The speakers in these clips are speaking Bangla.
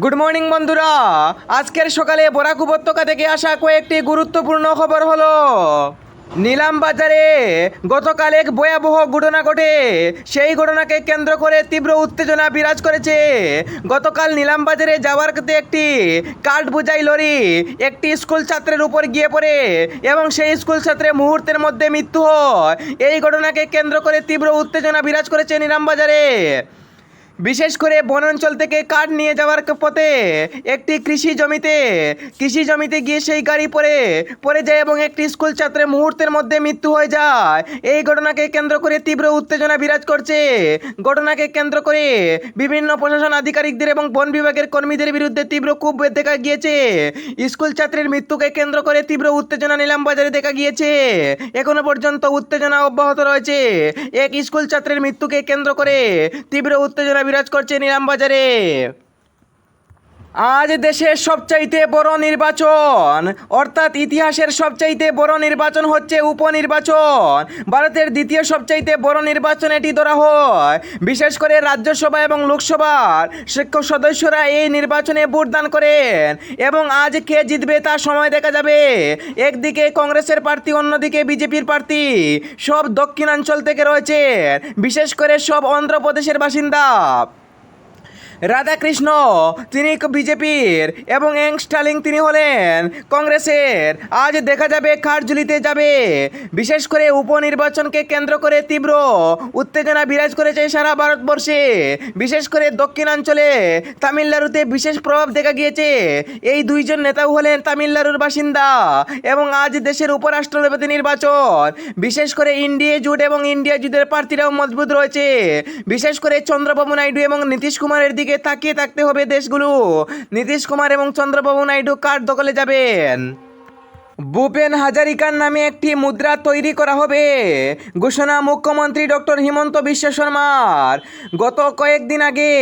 গুড মর্নিং বন্ধুরা। আজকের সকালে বরাক উপত্যকা থেকে আসা কয়েকটি গুরুত্বপূর্ণ খবর হলো, নিলাম বাজারে গতকাল এক ভয়াবহ ঘটনা ঘটে। সেই ঘটনাকে কেন্দ্র করে তীব্র উত্তেজনা বিরাজ করেছে। গতকাল নিলাম বাজারে যাওয়ার ক্ষেত্রে একটি কাঠ বোঝাই লরি একটি স্কুল ছাত্রের উপর গিয়ে পড়ে এবং সেই স্কুল ছাত্রের মুহূর্তের মধ্যে মৃত্যু হয়। এই ঘটনাকে কেন্দ্র করে তীব্র উত্তেজনা বিরাজ করেছে নিলাম বাজারে। বিশেষ করে বনাঞ্চল থেকে কাঠ নিয়ে যাওয়ার পথে একটি কৃষি জমিতে কৃষি জমিতে গিয়ে সেই গাড়ি পরে পড়ে যায় এবং একটি স্কুল ছাত্রের মুহূর্তের মধ্যে মৃত্যু হয়ে যায়। এই ঘটনাকে কেন্দ্র করে তীব্র উত্তেজনা বিরাজ করছে। ঘটনাকে কেন্দ্র করে বিভিন্ন প্রশাসন আধিকারিকদের এবং বন বিভাগের কর্মীদের বিরুদ্ধে তীব্র ক্ষোভ দেখা গিয়েছে। স্কুল ছাত্রের মৃত্যুকে কেন্দ্র করে তীব্র উত্তেজনা নিলাম বাজারে দেখা গিয়েছে। এখনও পর্যন্ত উত্তেজনা অব্যাহত রয়েছে। এক স্কুল ছাত্রের মৃত্যুকে কেন্দ্র করে তীব্র উত্তেজনা বিরাজ করছে নিলাম বাজারে আজ দেশের সবচাইতে বড় নির্বাচন, অর্থাৎ ইতিহাসের সবচাইতে বড় নির্বাচন হচ্ছে উপনির্বাচন। ভারতের দ্বিতীয় সবচাইতে বড় নির্বাচন এটি ধরা হয়। বিশেষ করে রাজ্যসভা এবং লোকসভার শিক্ষক সদস্যরা এই নির্বাচনে ভোটদান করেন এবং আজ কে জিতবে তা সময় দেখা যাবে। একদিকে কংগ্রেসের প্রার্থী, অন্যদিকে বিজেপির প্রার্থী। সব দক্ষিণাঞ্চল থেকে রয়েছে বিশেষ করে সব অন্ধ্রপ্রদেশের বাসিন্দা। রাধাকৃষ্ণ, তিনি বিজেপির এবং এং স্টালিং তিনি হলেন কংগ্রেসের। আজ দেখা যাবে খারজুলিতে যাবে। বিশেষ করে উপনির্বাচনকে কেন্দ্র করে তীব্র উত্তেজনা বিরাজ করেছে সারা ভারতবর্ষে। বিশেষ করে দক্ষিণাঞ্চলে তামিলনাড়ুতে বিশেষ প্রভাব দেখা গিয়েছে। এই দুইজন নেতাও হলেন তামিলনাড়ুর বাসিন্দা এবং আজ দেশের উপরাষ্ট্রপতি নির্বাচন। বিশেষ করে ইন্ডিয়া জোট এবং ইন্ডিয়া জোটের প্রার্থীরাও মজবুত রয়েছে। বিশেষ করে চন্দ্রবাবু নাইডু এবং নীতিশ কুমারের দিকে তাকিয়ে থাকতে হবে দেশগুলো। নীতিশ কুমার এবং চন্দ্রবাবু নাইডু কার দখলে যাবেন? ভূপেন হাজারিকার নামে একটি মুদ্রা তৈরি করা হবে। ঘোষণা মুখ্যমন্ত্রী ডক্টর হিমন্ত বিশ্ব শর্মার। গত কয়েকদিন আগে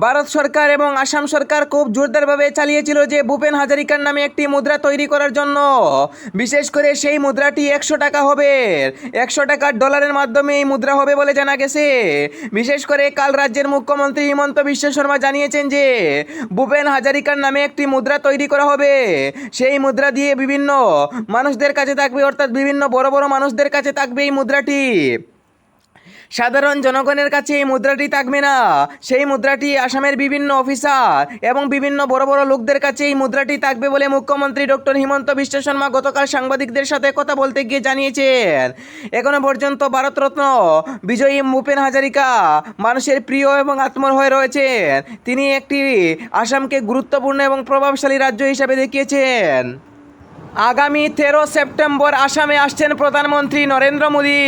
ভারত সরকার এবং আসাম সরকার খুব জোরদারভাবে চালিয়েছিল যে ভূপেন হাজারিকার নামে একটি মুদ্রা তৈরি করার জন্য। বিশেষ করে সেই মুদ্রাটি একশো টাকা হবে। একশো টাকার ডলারের মাধ্যমে এই মুদ্রা হবে বলে জানা গেছে। বিশেষ করে কাল রাজ্যের মুখ্যমন্ত্রী হিমন্ত বিশ্ব শর্মা জানিয়েছেন যে ভূপেন হাজারিকার নামে একটি মুদ্রা তৈরি করা হবে। সেই মুদ্রা দিয়ে বিভিন্ন মানুষদের কাছে থাকবে, অর্থাৎ বিভিন্ন বড় বড় মানুষদের কাছে থাকবে এই মুদ্রাটি। সাধারণ জনগণের কাছে এই মুদ্রাটি থাকবে না। সেই মুদ্রাটি আসামের বিভিন্ন অফিসার এবং বিভিন্ন বড় বড় লোকদের কাছে এই মুদ্রাটি থাকবে বলে মুখ্যমন্ত্রী ডক্টর হিমন্ত বিশ্ব শর্মা গতকাল সাংবাদিকদের সাথে কথা বলতে গিয়ে জানিয়েছেন। এখনও পর্যন্ত ভারতরত্ন বিজয়ী ভূপেন হাজারিকা মানুষের প্রিয় এবং আত্মর হয়ে রয়েছেন। তিনি একটি আসামকে গুরুত্বপূর্ণ এবং প্রভাবশালী রাজ্য হিসাবে দেখিয়েছেন। আগামী তেরো সেপ্টেম্বর আসামে আসছেন প্রধানমন্ত্রী নরেন্দ্র মোদী।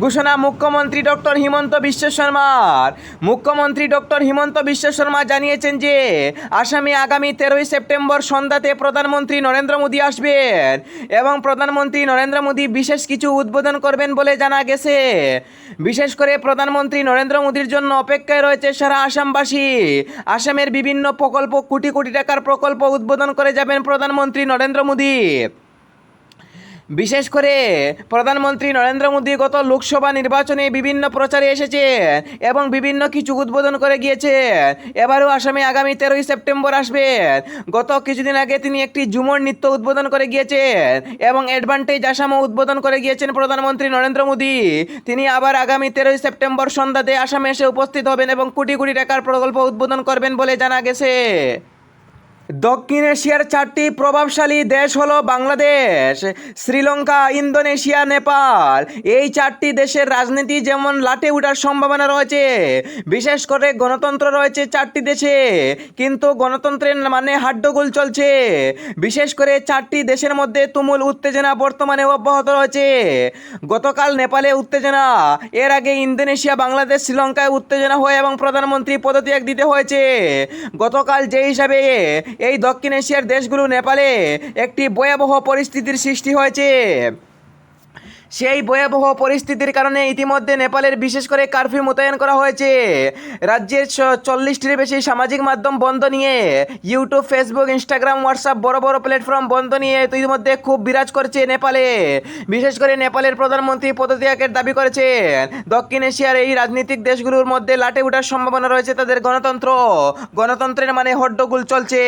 ঘোষণা মুখ্যমন্ত্রী ডক্টর হিমন্ত বিশ্ব শর্মার। মুখ্যমন্ত্রী ডক্টর হিমন্ত বিশ্ব শর্মা জানিয়েছেন যে, আসামে আগামী তেরোই সেপ্টেম্বর সন্ধ্যাতে প্রধানমন্ত্রী নরেন্দ্র মোদী আসবেন এবং প্রধানমন্ত্রী নরেন্দ্র মোদী বিশেষ কিছু উদ্বোধন করবেন বলে জানা গেছে। বিশেষ করে প্রধানমন্ত্রী নরেন্দ্র মোদীর জন্য অপেক্ষায় রয়েছে সারা আসামবাসী। আসামের বিভিন্ন প্রকল্প কোটি কোটি টাকার প্রকল্প উদ্বোধন করে যাবেন প্রধানমন্ত্রী নরেন্দ্র মোদী। বিশেষ করে প্রধানমন্ত্রী নরেন্দ্র মোদী গত লোকসভা নির্বাচনে বিভিন্ন প্রচারে এসেছেন এবং বিভিন্ন কিছু উদ্বোধন করে গিয়েছেন এবারও আসামে আগামী তেরোই সেপ্টেম্বর আসবেন গত কিছুদিন আগে তিনি একটি ঝুমর নৃত্য উদ্বোধন করে গিয়েছেন এবং অ্যাডভান্টেজ আসামও উদ্বোধন করে গিয়েছেন প্রধানমন্ত্রী নরেন্দ্র মোদী। তিনি আবার আগামী তেরোই সেপ্টেম্বর সন্ধ্যাতে আসামে এসে উপস্থিত হবেন এবং কোটি কোটি টাকার প্রকল্প উদ্বোধন করবেন বলে জানা গেছে। দক্ষিণ এশিয়ার চারটি প্রভাবশালী দেশ হলো বাংলাদেশ, শ্রীলঙ্কা, ইন্দোনেশিয়া, নেপাল। এই চারটি দেশের রাজনীতি যেমন লাটে ওঠার সম্ভাবনা রয়েছে, বিশেষ করে গণতন্ত্র রয়েছে চারটি দেশে, কিন্তু গণতন্ত্রের মানে হাড্ডগোল চলছে। বিশেষ করে চারটি দেশের মধ্যে তুমুল উত্তেজনা বর্তমানে অব্যাহত রয়েছে। গতকাল নেপালে উত্তেজনা, এর আগে ইন্দোনেশিয়া, বাংলাদেশ, শ্রীলঙ্কায় উত্তেজনা হয় এবং প্রধানমন্ত্রী পদত্যাগ দিতে হয়েছে। গতকাল যে হিসাবে এই দক্ষিণ এশিয়ার দেশগুলো নেপালে একটি ভয়াবহ পরিস্থিতির সৃষ্টি হয়েছে। সেই ভয়াবহ পরিস্থিতির কারণে ইতিমধ্যে নেপালের বিশেষ করে কারফিউ মোতায়েন করা হয়েছে। রাজ্যের চল্লিশটির বেশি সামাজিক মাধ্যম বন্ধ নিয়ে, ইউটিউব, ফেসবুক, ইনস্টাগ্রাম, হোয়াটসঅ্যাপ বড় বড় প্ল্যাটফর্ম বন্ধ নিয়ে ইতিমধ্যে খুব বিরাজ করছে নেপালে। বিশেষ করে নেপালের প্রধানমন্ত্রী পদত্যাগের দাবি করেছেন, দক্ষিণ এশিয়ার এই রাজনৈতিক দেশগুলোর মধ্যে লাটে ওঠার সম্ভাবনা রয়েছে তাদের গণতন্ত্র। গণতন্ত্রের মানে হড্ডগোল চলছে।